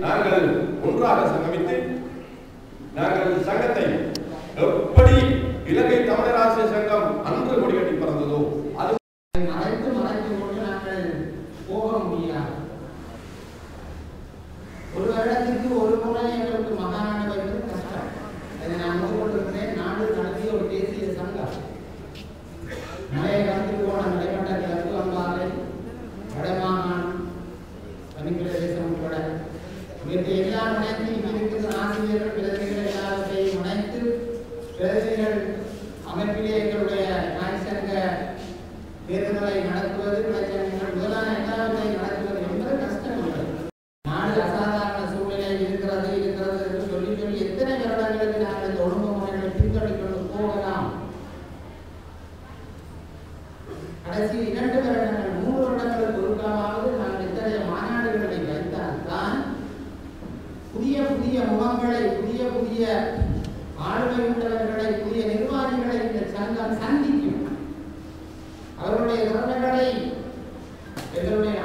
நாங்கள் ஒன்றாக சங்கமித்து நாங்கள் சங்கத்தை எப்படி இலங்கை தமிழராசிய சங்கம் அன்று கொடிகட்டி இவற்றை எல்லா நிலையத்திலும் இருக்கிற ஆசிரியர்கள் பிரதிகள் எல்லாவற்றையும் இணைத்து பிரதிகள் அமைப்பிலே எங்களுடைய நாய்சங்க தேர்தலை நடத்துவது பிரச்சனைகள் முதலான எல்லாவற்றையும் நடத்துவது என்பது கஷ்டம் இல்லை நாடு அசாதாரண சூழ்நிலை இருக்கிறது இருக்கிறது என்று சொல்லி சொல்லி எத்தனை வருடங்களுக்கு நாங்கள் இந்த ஒழுங்குமுறைகளை பின்தொடர்ந்து போகலாம்? கடைசி இரண்டு வருடங்கள் புதிய புதிய முகங்களை புதிய புதிய ஆளுமையுள்ளவர்களை புதிய நிர்வாகிகளை இந்த சங்கம் சந்திக்கும். அவருடைய திறமைகளை எங்களுடைய